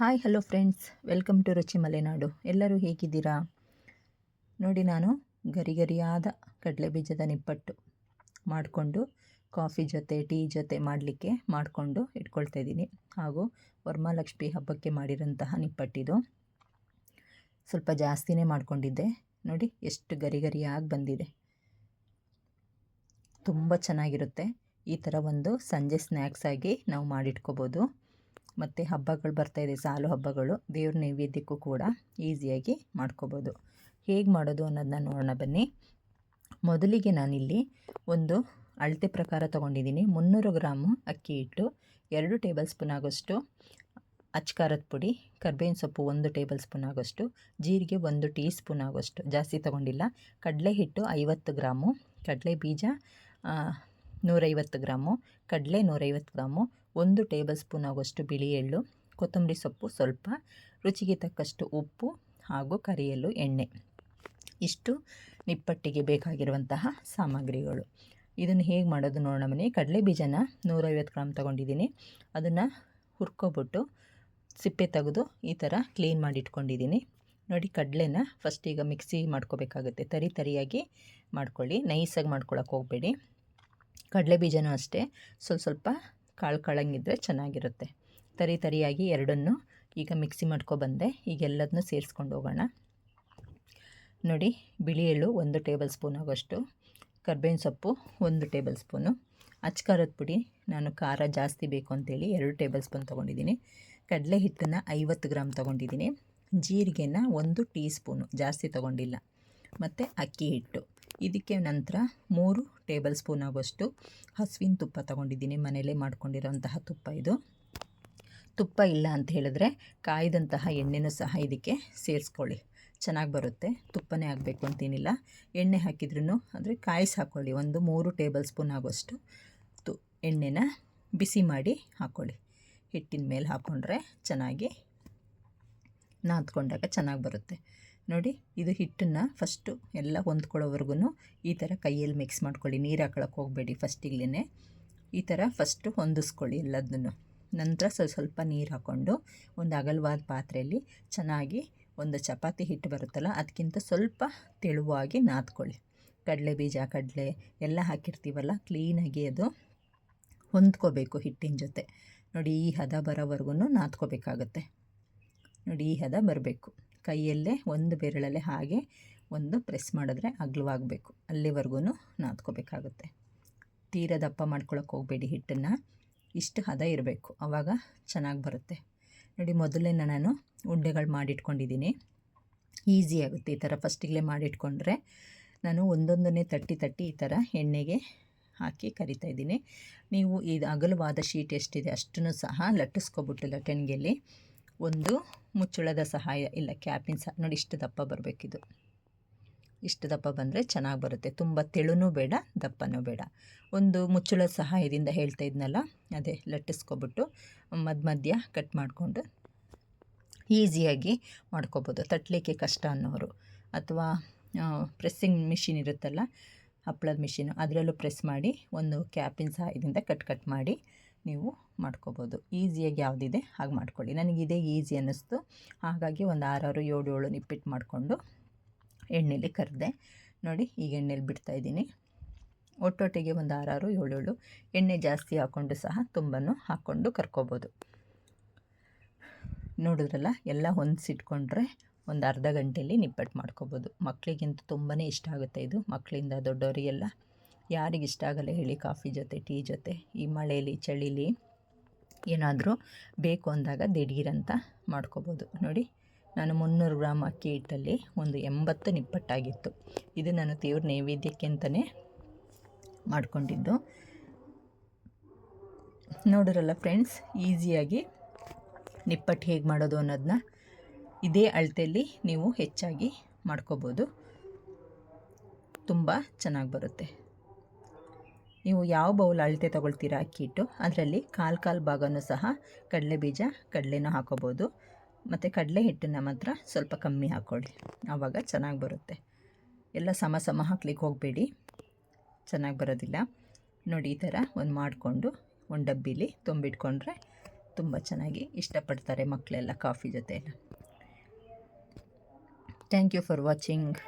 Hi, hello friends. Welcome to Ruchi Malenadu. ಎಲ್ಲರೂ ಹೇಗಿದ್ದೀರಾ? ನೋಡಿ, ನಾನು ಗರಿ ಗರಿಯಾದ ಕಡಲೆ ಬೀಜದ ನಿಪ್ಪಟ್ಟು ಮಾಡಿಕೊಂಡು, ಕಾಫಿ ಜೊತೆ, ಟೀ ಜೊತೆ ಮಾಡಲಿಕ್ಕೆ ಮಾಡಿಕೊಂಡು ಇಟ್ಕೊಳ್ತಾ ಇದ್ದೀನಿ. ಹಾಗೂ ವರ್ಮಾಲಕ್ಷ್ಮಿ ಹಬ್ಬಕ್ಕೆ ಮಾಡಿರೋಂತಹ ನಿಪ್ಪಟ್ಟಿದು ಸ್ವಲ್ಪ ಜಾಸ್ತಿನೇ ಮಾಡಿಕೊಂಡಿದ್ದೆ. ನೋಡಿ, ಎಷ್ಟು ಗರಿ ಗರಿಯಾಗಿ ಬಂದಿದೆ. ತುಂಬ ಚೆನ್ನಾಗಿರುತ್ತೆ. ಈ ಥರ ಒಂದು ಸಂಜೆ ಸ್ನ್ಯಾಕ್ಸ್ ಆಗಿ ನಾವು ಮಾಡಿಟ್ಕೋಬೋದು. ಮತ್ತು ಹಬ್ಬಗಳು ಬರ್ತಾಯಿದೆ ಸಾಲು ಹಬ್ಬಗಳು. ದೇವ್ರ ನೈವೇದ್ಯಕ್ಕೂ ಕೂಡ ಈಸಿಯಾಗಿ ಮಾಡ್ಕೋಬೋದು. ಹೇಗೆ ಮಾಡೋದು ಅನ್ನೋದನ್ನ ನೋಡೋಣ ಬನ್ನಿ. ಮೊದಲಿಗೆ ನಾನಿಲ್ಲಿ ಒಂದು ಅಳತೆ ಪ್ರಕಾರ ತೊಗೊಂಡಿದ್ದೀನಿ. ಮುನ್ನೂರು ಗ್ರಾಮು ಅಕ್ಕಿ ಹಿಟ್ಟು, ಎರಡು ಟೇಬಲ್ ಸ್ಪೂನ್ ಆಗೋಷ್ಟು ಅಚ್ಕಾರದ ಪುಡಿ, ಕರ್ಬೇವಿನ ಸೊಪ್ಪು ಒಂದು ಟೇಬಲ್ ಸ್ಪೂನ್ ಆಗೋಷ್ಟು, ಜೀರಿಗೆ ಒಂದು ಟೀ ಸ್ಪೂನ್ ಆಗೋಷ್ಟು. ಜಾಸ್ತಿ ತೊಗೊಂಡಿಲ್ಲ. ಕಡಲೆ ಹಿಟ್ಟು ಐವತ್ತು ಗ್ರಾಮು. ಕಡಲೆ ಬೀಜ ನೂರೈವತ್ತು ಗ್ರಾಮು, ಕಡಲೆ ನೂರೈವತ್ತು ಗ್ರಾಮು, ಒಂದು ಟೇಬಲ್ ಸ್ಪೂನ್ ಆಗುವಷ್ಟು ಬಿಳಿ ಎಳ್ಳು, ಕೊತ್ತಂಬರಿ ಸೊಪ್ಪು ಸ್ವಲ್ಪ, ರುಚಿಗೆ ತಕ್ಕಷ್ಟು ಉಪ್ಪು ಹಾಗೂ ಕರಿಯಲು ಎಣ್ಣೆ. ಇಷ್ಟು ನಿಪ್ಪಟ್ಟಿಗೆ ಬೇಕಾಗಿರುವಂತಹ ಸಾಮಗ್ರಿಗಳು. ಇದನ್ನು ಹೇಗೆ ಮಾಡೋದು ನೋಡೋಣ ಮನೆ ಕಡಲೆ ಬೀಜನ ನೂರೈವತ್ತು ಗ್ರಾಮ್ ತೊಗೊಂಡಿದ್ದೀನಿ. ಅದನ್ನು ಹುರ್ಕೊಬಿಟ್ಟು ಸಿಪ್ಪೆ ತೆಗೆದು ಈ ಥರ ಕ್ಲೀನ್ ಮಾಡಿಟ್ಕೊಂಡಿದ್ದೀನಿ ನೋಡಿ, ಕಡಲೆನ ಫಸ್ಟ್ ಈಗ ಮಿಕ್ಸಿ ಮಾಡ್ಕೋಬೇಕಾಗುತ್ತೆ. ತರಿ ತರಿಯಾಗಿ ಮಾಡ್ಕೊಳ್ಳಿ. ನೈಸಾಗಿ ಮಾಡ್ಕೊಳಕ್ಕೆ ಹೋಗಬೇಡಿ. ಕಡಲೆ ಬೀಜನೂ ಅಷ್ಟೇ. ಸ್ವಲ್ಪ ಸ್ವಲ್ಪ ಕಾಳು ಕಾಳಂಗಿದ್ರೆ ಚೆನ್ನಾಗಿರುತ್ತೆ. ತರಿ ತರಿಯಾಗಿ ಎರಡನ್ನು ಈಗ ಮಿಕ್ಸಿ ಮಾಡ್ಕೊಬಂದೆ ಈಗ ಎಲ್ಲದನ್ನೂ ಸೇರಿಸ್ಕೊಂಡು ಹೋಗೋಣ. ನೋಡಿ, ಬಿಳಿ ಎಳ್ಳು ಒಂದು ಟೇಬಲ್ ಸ್ಪೂನ್ ಆಗೋಷ್ಟು, ಕರ್ಬೇವಿನ ಸೊಪ್ಪು ಒಂದು ಟೇಬಲ್ ಸ್ಪೂನು ಅಚ್ಕಾರದ ಪುಡಿ, ನಾನು ಖಾರ ಜಾಸ್ತಿ ಬೇಕು ಅಂತೇಳಿ ಎರಡು ಟೇಬಲ್ ಸ್ಪೂನ್ ತೊಗೊಂಡಿದ್ದೀನಿ. ಕಡಲೆ ಹಿಟ್ಟನ್ನು ಐವತ್ತು ಗ್ರಾಮ್ ತೊಗೊಂಡಿದ್ದೀನಿ. ಜೀರಿಗೆನ ಒಂದು ಟೀ ಸ್ಪೂನು ಜಾಸ್ತಿ ತೊಗೊಂಡಿಲ್ಲ. ಮತ್ತು ಅಕ್ಕಿ ಹಿಟ್ಟು. ಇದಕ್ಕೆ ನಂತರ ಮೂರು ಟೇಬಲ್ ಸ್ಪೂನ್ ಆಗೋಷ್ಟು ಹಸುವಿನ ತುಪ್ಪ ತಗೊಂಡಿದ್ದೀನಿ. ಮನೆಯಲ್ಲೇ ಮಾಡ್ಕೊಂಡಿರೋಂತಹ ತುಪ್ಪ ಇದು. ತುಪ್ಪ ಇಲ್ಲ ಅಂತ ಹೇಳಿದ್ರೆ ಕಾಯ್ದಂತಹ ಎಣ್ಣೆನೂ ಸಹ ಇದಕ್ಕೆ ಸೇರಿಸ್ಕೊಳ್ಳಿ. ಚೆನ್ನಾಗಿ ಬರುತ್ತೆ. ತುಪ್ಪನೇ ಆಗಬೇಕು ಅಂತೇನಿಲ್ಲ. ಎಣ್ಣೆ ಹಾಕಿದ್ರೂ ಅಂದರೆ ಕಾಯಿಸಿ ಹಾಕ್ಕೊಳ್ಳಿ ಒಂದು ಮೂರು ಟೇಬಲ್ ಸ್ಪೂನ್ ಆಗೋಷ್ಟು ತು ಎಣ್ಣೆನ ಬಿಸಿ ಮಾಡಿ ಹಾಕ್ಕೊಳ್ಳಿ ಹಿಟ್ಟಿನ ಮೇಲೆ ಹಾಕ್ಕೊಂಡ್ರೆ ಚೆನ್ನಾಗಿ ನಾದ್ಕೊಂಡಾಗ ಚೆನ್ನಾಗಿ ಬರುತ್ತೆ. ನೋಡಿ, ಇದು ಹಿಟ್ಟನ್ನು ಫಸ್ಟು ಎಲ್ಲ ಹೊಂದ್ಕೊಳ್ಳೋವರೆಗೂ ಈ ಥರ ಕೈಯಲ್ಲಿ ಮಿಕ್ಸ್ ಮಾಡ್ಕೊಳ್ಳಿ. ನೀರು ಹಾಕೊಳಕ್ಕೆ ಹೋಗಬೇಡಿ ಫಸ್ಟಿಗ್ಲೇ ಈ ಥರ ಫಸ್ಟು ಹೊಂದಿಸ್ಕೊಳ್ಳಿ ಎಲ್ಲದನ್ನು ನಂತರ ಸ್ವಲ್ಪ ಸ್ವಲ್ಪ ನೀರು ಹಾಕ್ಕೊಂಡು ಒಂದು ಅಗಲವಾದ ಪಾತ್ರೆಯಲ್ಲಿ ಚೆನ್ನಾಗಿ ಒಂದು ಚಪಾತಿ ಹಿಟ್ಟು ಬರುತ್ತಲ್ಲ ಅದಕ್ಕಿಂತ ಸ್ವಲ್ಪ ತೆಳುವಾಗಿ ನಾದ್ಕೊಳ್ಳಿ. ಕಡಲೆ ಬೀಜ, ಕಡಲೆ ಎಲ್ಲ ಹಾಕಿರ್ತೀವಲ್ಲ ಕ್ಲೀನಾಗಿ ಅದು ಹೊಂದ್ಕೋಬೇಕು ಹಿಟ್ಟಿನ ಜೊತೆ. ನೋಡಿ, ಈ ಹದ ಬರೋವರೆಗೂ ನಾದ್ಕೋಬೇಕಾಗತ್ತೆ. ನೋಡಿ, ಈ ಹದ ಬರಬೇಕು. ಕೈಯಲ್ಲೇ ಒಂದು ಬೆರಳಲ್ಲೇ ಹಾಗೆ ಒಂದು ಪ್ರೆಸ್ ಮಾಡಿದ್ರೆ ಅಗ್ಲವಾಗಬೇಕು. ಅಲ್ಲಿವರೆಗೂ ನಾದ್ಕೋಬೇಕಾಗುತ್ತೆ. ತೀರ ದಪ್ಪ ಮಾಡ್ಕೊಳಕ್ಕೆ ಹೋಗಬೇಡಿ ಹಿಟ್ಟನ್ನು. ಇಷ್ಟು ಹದ ಇರಬೇಕು. ಆವಾಗ ಚೆನ್ನಾಗಿ ಬರುತ್ತೆ. ನೋಡಿ, ಮೊದಲೇ ನಾನು ಉಂಡೆಗಳು ಮಾಡಿಟ್ಕೊಂಡಿದ್ದೀನಿ. ಈಸಿ ಆಗುತ್ತೆ ಈ ಥರ ಫಸ್ಟಿಗೆ ಮಾಡಿಟ್ಕೊಂಡ್ರೆ. ನಾನು ಒಂದೊಂದನ್ನೇ ತಟ್ಟಿ ತಟ್ಟಿ ಈ ಥರ ಎಣ್ಣೆಗೆ ಹಾಕಿ ಕರಿತಾ ಇದ್ದೀನಿ. ನೀವು ಇದು ಅಗಲವಾದ ಶೀಟ್ ಎಷ್ಟಿದೆ ಅಷ್ಟನ್ನು ಸಹ ಲಟ್ಟಿಸ್ಕೊಬಿಟ್ಟು ಲಟ್ಟಣಿಗೆಯಲ್ಲಿ ಒಂದು ಮುಚ್ಚಳದ ಸಹಾಯ ಇಲ್ಲ ಕ್ಯಾಪಿನ ಸಹ. ನೋಡಿ, ಇಷ್ಟು ದಪ್ಪ ಬರಬೇಕಿದು. ಇಷ್ಟು ದಪ್ಪ ಬಂದರೆ ಚೆನ್ನಾಗಿ ಬರುತ್ತೆ. ತುಂಬ ತೆಳುನೂ ಬೇಡ, ದಪ್ಪನೂ ಬೇಡ. ಒಂದು ಮುಚ್ಚಳದ ಸಹಾಯದಿಂದ ಹೇಳ್ತಾ ಇದ್ನಲ್ಲ, ಅದೇ ಲಟ್ಟಿಸ್ಕೊಬಿಟ್ಟು ಮಧ್ಯ ಮಧ್ಯ ಕಟ್ ಮಾಡಿಕೊಂಡು ಈಸಿಯಾಗಿ ಮಾಡ್ಕೋಬೋದು. ತಟ್ಟಲಿಕ್ಕೆ ಕಷ್ಟ ಅನ್ನೋರು. ಅಥವಾ ಪ್ರೆಸ್ಸಿಂಗ್ ಮಿಷಿನ್ ಇರುತ್ತಲ್ಲ ಹಪ್ಪಳದ ಮಿಷಿನು, ಅದರಲ್ಲೂ ಪ್ರೆಸ್ ಮಾಡಿ, ಒಂದು ಕ್ಯಾಪಿನ ಸಹಾಯದಿಂದ ಕಟ್ ಕಟ್ ಮಾಡಿ ನೀವು ಮಾಡ್ಕೋಬೋದು. ಈಸಿಯಾಗಿ ಯಾವುದಿದೆ ಹಾಗೆ ಮಾಡ್ಕೊಳ್ಳಿ. ನನಗೆ ಇದೇ ಈಸಿ ಅನ್ನಿಸ್ತು. ಹಾಗಾಗಿ ಒಂದು ಆರಾರು ಏಳು ಏಳು ನಿಪ್ಪಿಟ್ಟು ಮಾಡಿಕೊಂಡು ಎಣ್ಣೆಲಿ ಕರೆದೆ. ನೋಡಿ, ಈಗ ಎಣ್ಣೆಲಿ ಬಿಡ್ತಾಯಿದ್ದೀನಿ ಒಟ್ಟೊಟ್ಟಿಗೆ ಒಂದು ಆರಾರು ಏಳು ಏಳು ಎಣ್ಣೆ ಜಾಸ್ತಿ ಹಾಕ್ಕೊಂಡು ಸಹ ತುಂಬನ್ನು ಹಾಕ್ಕೊಂಡು ಕರ್ಕೋಬೋದು. ನೋಡಿದ್ರಲ್ಲ, ಎಲ್ಲ ಹೊಂದಿಸಿಟ್ಕೊಂಡ್ರೆ ಒಂದು ಅರ್ಧ ಗಂಟೆಯಲ್ಲಿ ನಿಪ್ಪಟ್ಟು ಮಾಡ್ಕೋಬೋದು. ಮಕ್ಕಳಿಗಿಂತ ತುಂಬಾ ಇಷ್ಟ ಆಗುತ್ತೆ ಇದು. ಮಕ್ಕಳಿಂದ ದೊಡ್ಡವರಿಗೆಲ್ಲ ಯಾರಿಗೆ ಇಷ್ಟ ಆಗಲ್ಲ ಹೇಳಿ ಕಾಫಿ ಜೊತೆ, ಟೀ ಜೊತೆ, ಈ ಮಳೇಲಿ, ಚಳಿಲಿ ಏನಾದರೂ ಬೇಕು ಅಂದಾಗ ದಿಢೀರಂತ ಮಾಡ್ಕೋಬೋದು. ನೋಡಿ, ನಾನು ಮುನ್ನೂರು ಗ್ರಾಮ್ ಅಕ್ಕಿ ಹಿಟ್ಟಲ್ಲಿ ಒಂದು ಎಂಬತ್ತು ನಿಪ್ಪಟ್ಟಾಗಿತ್ತು. ಇದು ನಾನು ದೇವ್ರ ನೈವೇದ್ಯಕ್ಕೆ ಅಂತಲೇ ಮಾಡಿಕೊಂಡಿದ್ದು. ನೋಡಿರಲ್ಲ ಫ್ರೆಂಡ್ಸ್, ಈಸಿಯಾಗಿ ನಿಪ್ಪಟ್ಟು ಹೇಗೆ ಮಾಡೋದು ಅನ್ನೋದನ್ನ ಇದೇ ಅಳತೆಯಲ್ಲಿ ನೀವು ಹೆಚ್ಚಾಗಿ ಮಾಡ್ಕೋಬೋದು. ತುಂಬ ಚೆನ್ನಾಗಿ ಬರುತ್ತೆ. ನೀವು ಯಾವ ಬೌಲ್ ಅಳತೆ ತೊಗೊಳ್ತೀರಾ ಅಕ್ಕಿ ಹಿಟ್ಟು, ಅದರಲ್ಲಿ ಕಾಲು ಕಾಲು ಭಾಗನೂ ಸಹ ಕಡಲೆ ಬೀಜ, ಕಡಲೆನೂ ಹಾಕೋಬೋದು. ಮತ್ತು ಕಡಲೆ ಹಿಟ್ಟನ್ನು ಮಾತ್ರ ಸ್ವಲ್ಪ ಕಮ್ಮಿ ಹಾಕ್ಕೊಳ್ಳಿ ಆವಾಗ ಚೆನ್ನಾಗಿ ಬರುತ್ತೆ. ಎಲ್ಲ ಸಮ ಸಮ ಹಾಕ್ಲಿಕ್ಕೆ ಹೋಗಬೇಡಿ. ಚೆನ್ನಾಗಿ ಬರೋದಿಲ್ಲ. ನೋಡಿ, ಈ ಥರ ಒಂದು ಮಾಡಿಕೊಂಡು ಒಂದು ಡಬ್ಬಿಲಿ ತುಂಬಿಟ್ಕೊಂಡ್ರೆ ತುಂಬ ಚೆನ್ನಾಗಿ ಇಷ್ಟಪಡ್ತಾರೆ ಮಕ್ಕಳೆಲ್ಲ ಕಾಫಿ ಜೊತೆ ಥ್ಯಾಂಕ್ ಯು ಫಾರ್ ವಾಚಿಂಗ್